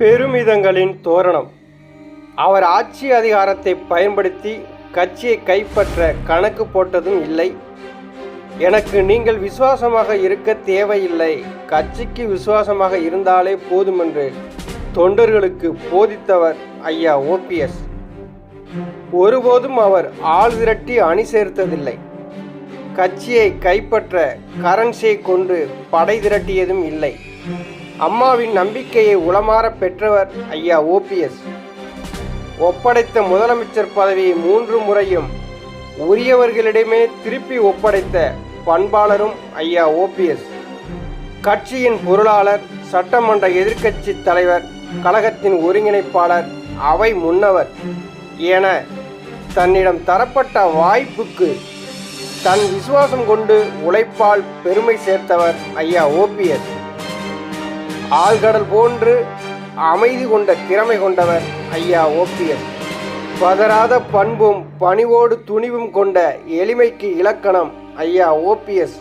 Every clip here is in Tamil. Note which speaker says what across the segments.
Speaker 1: பெருமிதங்களின் தோரணம். அவர் ஆட்சி அதிகாரத்தை பயன்படுத்தி கட்சியை கைப்பற்ற கணக்கு போட்டதும் இல்லை. எனக்கு நீங்கள் விசுவாசமாக இருக்க தேவையில்லை. கட்சிக்கு விசுவாசமாக இருந்தாலே போதுமென்று தொண்டர்களுக்கு போதித்தவர் ஐயா ஓபிஎஸ் ஒருபோதும் அவர் ஆள் திரட்டி அணி சேர்த்ததில்லை. கட்சியை கைப்பற்ற கரன்சியை கொண்டு படை திரட்டியதும் இல்லை. அம்மாவின் நம்பிக்கையை உளமாற பெற்றவர் ஐயா ஓபிஎஸ் ஒப்படைத்த முதலமைச்சர் பதவியை மூன்று முறையும் உரியவர்களிடமே திருப்பி ஒப்படைத்த பண்பாளரும் ஐயா ஓபிஎஸ் கட்சியின் பொருளாளர் சட்டமன்ற எதிர்க்கட்சி தலைவர் கழகத்தின் ஒருங்கிணைப்பாளர் அவை முன்னவர் என தன்னிடம் தரப்பட்ட வாய்ப்புக்கு தன் விசுவாசம் கொண்டு உழைப்பால் பெருமை சேர்த்தவர் ஐயா ஓபிஎஸ் ஆழ்கடல் போன்று அமைதி கொண்ட திறமை கொண்டவர் ஐயா ஓபிஎஸ். பதறாத பண்பும் பணிவோடு துணிவும் கொண்ட எளிமைக்கு இலக்கணம் ஐயா ஓபிஎஸ்.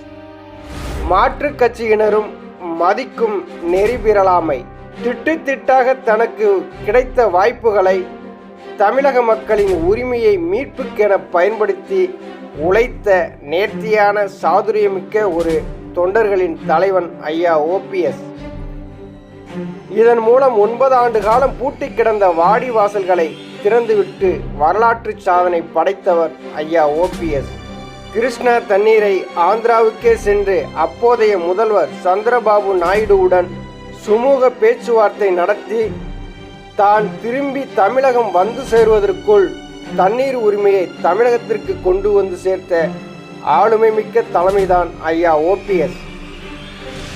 Speaker 1: மாற்றுக் கட்சியினரும் மதிக்கும் நெறிபிறலாமை திட்டு திட்டாக தனக்கு கிடைத்த வாய்ப்புகளை தமிழக மக்களின் உரிமையை மீட்புக்கென பயன்படுத்தி உழைத்த நேர்த்தியான சாதுரியமிக்க ஒரு தொண்டர்களின் தலைவன் ஐயா ஓபிஎஸ். இதன் மூலம் ஒன்பது ஆண்டு காலம் பூட்டி கிடந்த வாடி வாசல்களை திறந்துவிட்டு வரலாற்று சாதனை படைத்தவர் ஐயா ஓபிஎஸ் கிருஷ்ணா தண்ணீரை ஆந்திராவுக்கே சென்று அப்போதைய முதல்வர் சந்திரபாபு நாயுடுவுடன் சுமூக பேச்சுவார்த்தை நடத்தி தான் திரும்பி தமிழகம் வந்து சேருவதற்குள் தண்ணீர் உரிமையை தமிழகத்திற்கு கொண்டு வந்து சேர்த்த ஆளுமை மிக்க தலைமைதான் ஐயா ஓபிஎஸ்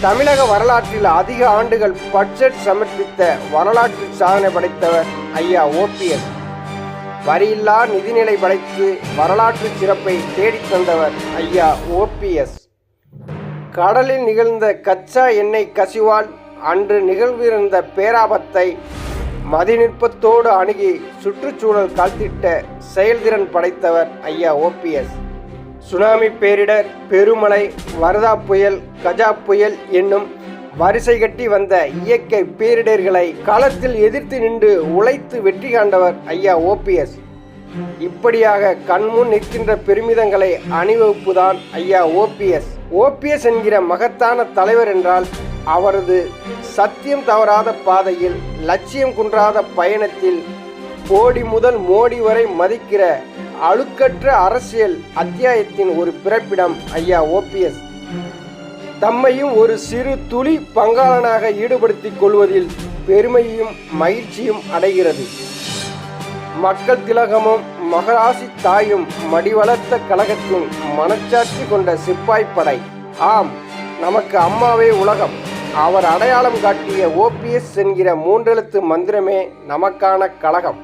Speaker 1: தமிழக வரலாற்றில் அதிக ஆண்டுகள் பட்ஜெட் சமர்ப்பித்த வரலாற்று சாதனை படைத்தவர் ஐயா ஓபிஎஸ். வரியில்லா நிதிநிலை படைத்து வரலாற்று சிறப்பை தேடித் தந்தவர் ஐயா ஓபிஎஸ். கடலில் நிகழ்ந்த கச்சா எண்ணெய் கசிவால் அன்று நிகழ்விருந்த பேராபத்தை மதிநுட்பத்தோடு அணுகி சுற்றுச்சூழல் காத்திட்ட செயல்திறன் படைத்தவர் ஐயா ஓபிஎஸ். சுனாமி பேரிடர் பெருமழை வரதா புயல் கஜா புயல் என்னும் வரிசை கட்டி வந்த இயற்கை பேரிடர்களை காலத்தில் எதிர்த்து நின்று உழைத்து வெற்றி காண்டவர் ஐயா ஓபிஎஸ் இப்படியாக கண்முன் நிற்கின்ற பெருமிதங்களை அணிவகுப்புதான் ஐயா ஓபிஎஸ் ஓபிஎஸ் என்கிற மகத்தான தலைவர் என்றால் அவரது சத்தியம் தவறாத பாதையில் லட்சியம் குன்றாத பயணத்தில் கோடி முதல் மோடி வரை மதிக்கிற அழுக்கற்ற அரசியல் அத்தியாயத்தின் ஒரு பிறப்பிடம் ஐயா ஓபிஎஸ் தம்மையும் ஒரு சிறு துளி பங்காளனாக ஈடுபடுத்திக் கொள்வதில் பெருமையும் மகிழ்ச்சியும் அடைகிறது. மக்கள் திலகமும் மகராசி தாயும் மடிவளர்த்த கழகத்தின் மனச்சாட்சி கொண்ட சிப்பாய் படை. ஆம் நமக்கு அம்மாவே உலகம். அவர் அடையாளம் காட்டிய ஓபிஎஸ் என்கிற மூன்றெழுத்து மந்திரமே நமக்கான கழகம்.